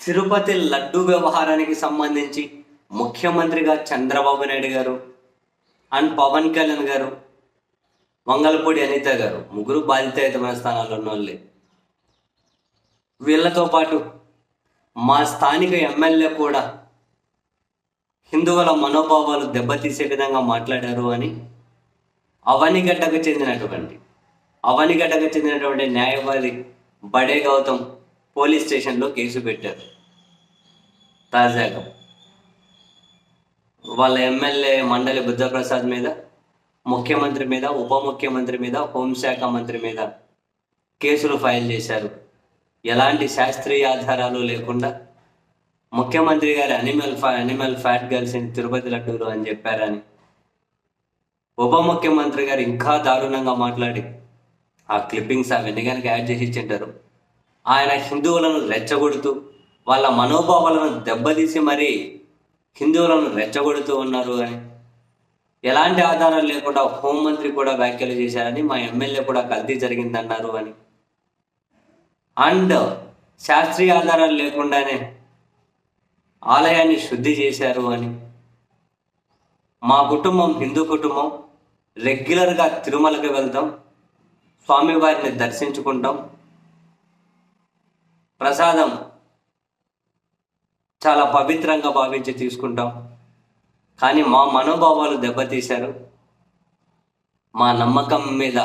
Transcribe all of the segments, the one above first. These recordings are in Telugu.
తిరుపతి లడ్డు వ్యవహారానికి సంబంధించి ముఖ్యమంత్రిగా చంద్రబాబు నాయుడు గారు అండ్ పవన్ కళ్యాణ్ గారు మంగళపూడి అనిత గారు ముగ్గురు బాధితయుతమైన స్థానాల్లో ఉన్న వాళ్ళే వీళ్ళతో పాటు మా స్థానిక ఎమ్మెల్యే కూడా హిందువుల మనోభావాలు దెబ్బతీసే విధంగా మాట్లాడారు అని అవనిగడ్డకు చెందినటువంటి అవనిగడ్డకు చెందినటువంటి న్యాయవాది బడే గౌతమ్ పోలీస్ స్టేషన్లో కేసు పెట్టారు. తాజాగా. వాళ్ళ ఎమ్మెల్యే మండలి బుద్ధప్రసాద్ మీద ముఖ్యమంత్రి మీద ఉప ముఖ్యమంత్రి మీద హోంశాఖ మంత్రి మీద కేసులు ఫైల్ చేశారు. ఎలాంటి శాస్త్రీయ ఆధారాలు లేకుండా ముఖ్యమంత్రి గారి అనిమల్ ఫ్యా అనిమల్ ఫ్యాట్ గర్ల్స్ తిరుపతి లడ్డూలు అని చెప్పారని ఉప ముఖ్యమంత్రి గారు ఇంకా దారుణంగా మాట్లాడి ఆ క్లిప్పింగ్స్ అవన్నీ కనుక యాడ్ చేసి ఇచ్చింటారు. ఆయన హిందువులను రెచ్చగొడుతూ వాళ్ళ మనోభావాలను దెబ్బతీసి మరీ హిందువులను రెచ్చగొడుతూ ఉన్నారు అని. ఎలాంటి ఆధారాలు లేకుండా హోంమంత్రి కూడా వ్యాఖ్యలు చేశారని మా ఎమ్మెల్యే కూడా కల్తీ జరిగిందన్నారు అని. అండ్ శాస్త్రీయ ఆధారాలు లేకుండానే ఆలయాన్ని శుద్ధి చేశారు అని. మా కుటుంబం హిందూ కుటుంబం రెగ్యులర్గా తిరుమలకి వెళ్తాం స్వామివారిని దర్శించుకుంటాం ప్రసాదం చాలా పవిత్రంగా భావించి తీసుకుంటాం. కానీ మా మనోభావాలు దెబ్బతీశారు. మా నమ్మకం మీద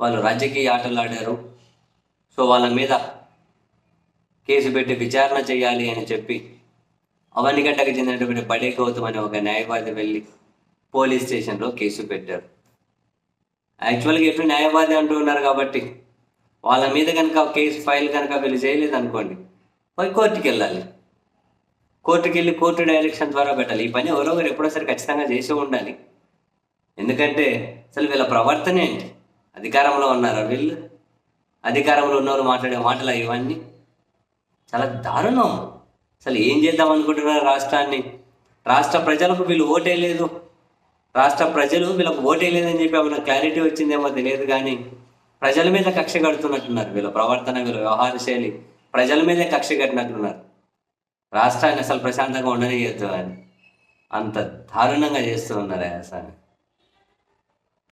వాళ్ళు రాజకీయ ఆటలు ఆడారు. సో వాళ్ళ మీద కేసు పెట్టి విచారణ చేయాలి అని చెప్పి అవనిగడ్డకు చెందినటువంటి బడే గౌతమ్ అనే ఒక న్యాయవాది వెళ్ళి పోలీస్ స్టేషన్లో కేసు పెట్టారు. యాక్చువల్గా ఎప్పుడు న్యాయవాది అంటూ ఉన్నారు కాబట్టి వాళ్ళ మీద కనుక కేసు ఫైల్ కనుక వీళ్ళు చేయలేదు అనుకోండి పోయి కోర్టుకి వెళ్ళాలి. కోర్టుకి వెళ్ళి కోర్టు డైరెక్షన్ ద్వారా పెట్టాలి. ఈ పని ఎవరో ఒకరు ఎప్పుడో సరే ఖచ్చితంగా చేసి ఉండాలి. ఎందుకంటే అసలు వీళ్ళ ప్రవర్తన ఏంటి? అధికారంలో ఉన్నారా వీళ్ళు? అధికారంలో ఉన్నవారు మాట్లాడే మాటలు ఇవన్నీ? చాలా దారుణం. అసలు ఏం చేద్దాం అనుకుంటున్నారు రాష్ట్రాన్ని? రాష్ట్ర ప్రజలకు వీళ్ళు ఓటేయలేదు రాష్ట్ర ప్రజలు వీళ్ళకు ఓటేయలేదని చెప్పి ఏమైనా క్లారిటీ వచ్చిందేమో తెలియదు కానీ ప్రజల మీద కక్ష కడుతున్నట్టున్నారు వీళ్ళ ప్రవర్తన వీళ్ళ వ్యవహార శైలి. ప్రజల మీదే కక్ష కట్టినట్టున్నారు. రాష్ట్రాన్ని అసలు ప్రశాంతంగా ఉండనియద్దు అని అంత దారుణంగా చేస్తూ ఉన్నారు అసలు